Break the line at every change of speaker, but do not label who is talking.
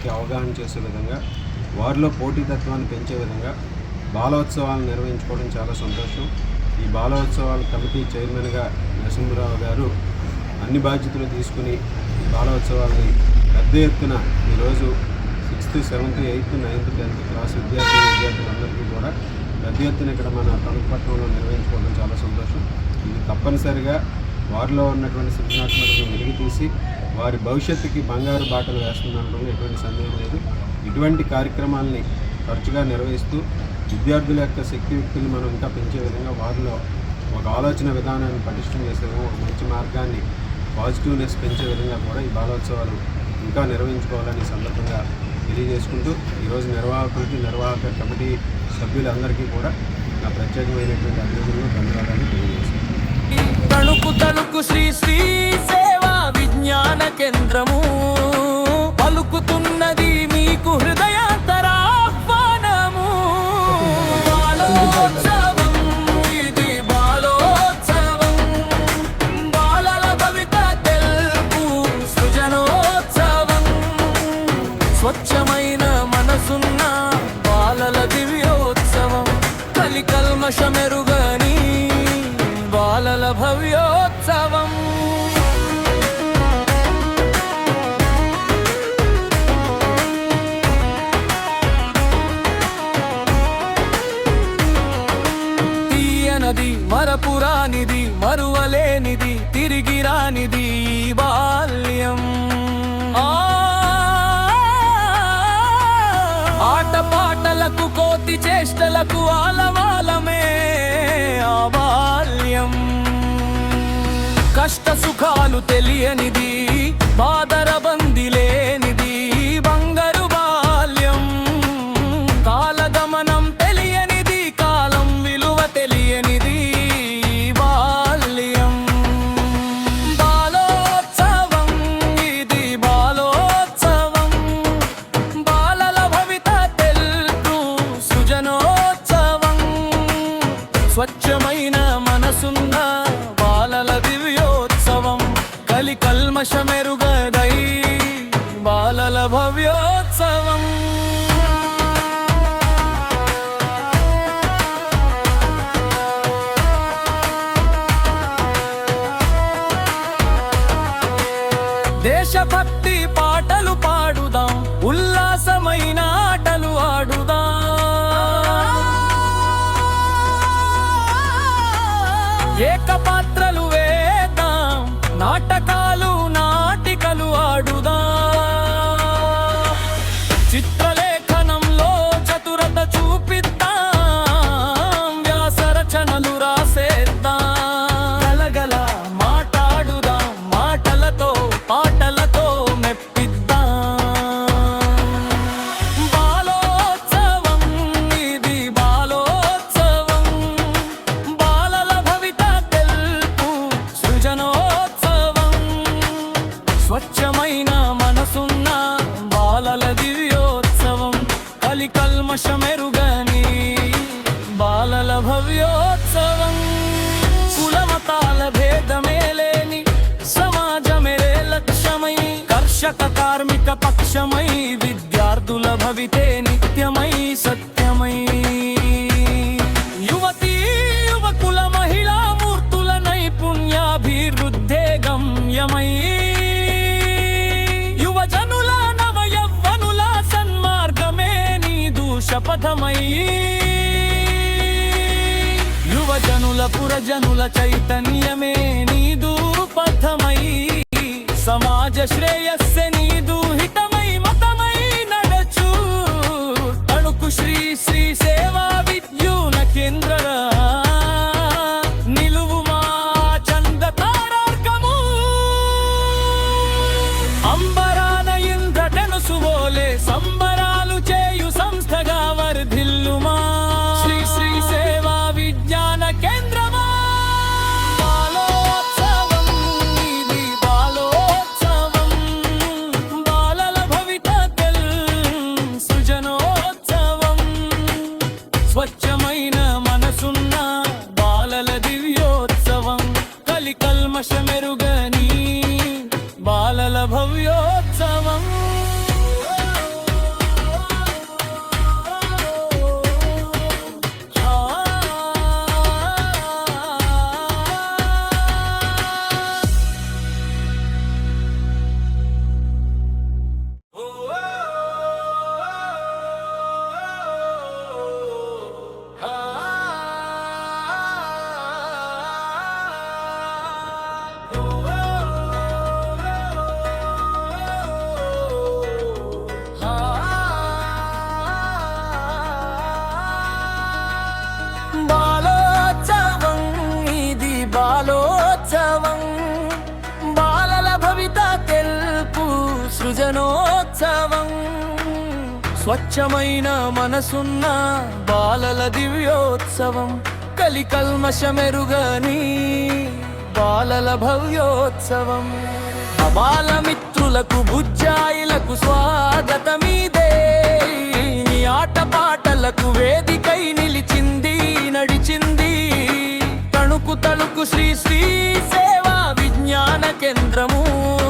అందరికీ అవగాహన చేసే విధంగా వారిలో పోటీతత్వాన్ని పెంచే విధంగా బాలోత్సవాలను నిర్వహించుకోవడం చాలా సంతోషం. ఈ బాలోత్సవాల కమిటీ చైర్మన్గా నరసింహరావు గారు అన్ని బాధ్యతలు తీసుకుని ఈ బాలోత్సవాలని పెద్ద ఎత్తున ఈరోజు sixth seventh eighth ninth tenth class విద్యార్థి విద్యార్థులందరికీ కూడా పెద్ద ఎత్తున ఇక్కడ మన తణుకుపట్నంలో నిర్వహించుకోవడం చాలా సంతోషం. ఇది తప్పనిసరిగా వారిలో ఉన్నటువంటి సృజనాత్మకతను వెలికి తీసి వారి భవిష్యత్తుకి బంగారు బాటలు వేస్తుందనడంలో ఎటువంటి సందేహం లేదు. ఇటువంటి కార్యక్రమాల్ని తరచుగా నిర్వహిస్తూ విద్యార్థుల యొక్క శక్తి వ్యక్తులు మనం ఇంకా పెంచే విధంగా వారిలో ఒక ఆలోచన విధానాన్ని పటిష్టం చేసే విధంగా ఒక మంచి మార్గాన్ని పాజిటివ్నెస్ పెంచే విధంగా కూడా ఈ బాలోత్సవాలు ఇంకా నిర్వహించుకోవాలని సందర్భంగా తెలియజేసుకుంటూ ఈరోజు నిర్వాహకులకి నిర్వాహక కమిటీ సభ్యులందరికీ కూడా నా ప్రత్యేకమైనటువంటి అభినందనలు ధన్యవాదాలు తెలియజేస్తున్నాను.
తణుకు తణుకు శ్రీ శ్రీ సేవా విజ్ఞాన కేంద్రము. పలుకుతున్నది మీకు హృదయాంతరాహ్వానము. బాలోత్సవం ఇది బాలోత్సవం. బాలల భవిత తెలుపు సృజనోత్సవం. స్వచ్ఛమైన మనసున్న బాలల దివ్యోత్సవం. కలి కల్మషమెరుగని బాలల భవ్యోత్సవం మరపురానిది మరువలేనిది తిరిగి రానిది బాల్యం. ఆ! ఆటపాటలకు కోతి చేష్టలకు ఆలవాలమే ఆ బాల్యం. కష్ట సుఖాలు తెలియనిది స్వచ్ఛమైన మనసున్న బాలల దివ్యోత్సవం. కలి కల్మషమెరుగదై బాలల భవ్యోత్సవం. దేశభక్తి పాటలు పాడుదాం ఉల్లాసమైన ఆటలు ఆడుదాం. ఏకపాత్రలు కల్మషమెరుగని బాలల భవ్యోత్సవం కులమతాల భేదమే లేని సమాజమే లక్ష్యమై కర్షక కార్మిక పక్షమై విద్యార్థుల భవితే నిత్యమై సత్య దూషపథమై యువజనుల పురజనుల చైతన్యమే నీదు పథమై. సమాజ శ్రేయస్సె నీదు హితమై మతమై నడచు. అణుకు శ్రీ శ్రీ సేవా విద్యున కేంద్ర నిలువు మా చంద తారార్కము. అంబరాన ఇంద్రధనుసు వోలే కలి కల్మషమెరుగని ఉత్సవం బాలల భవిత తెలుపు సృజనోత్సవం. స్వచ్ఛమైన మనసున్న బాలల దివ్యోత్సవం కలికల్మశ కల్మషమెరుగని బాలల భవ్యోత్సవం. అబాల మిత్రులకు బుజ్జాయిలకు స్వాగతమీదే. ఆటపాటలకు వేదికై నిలిచింది నడిచింది. తణుకు తణుకు శ్రీ శ్రీ encontramos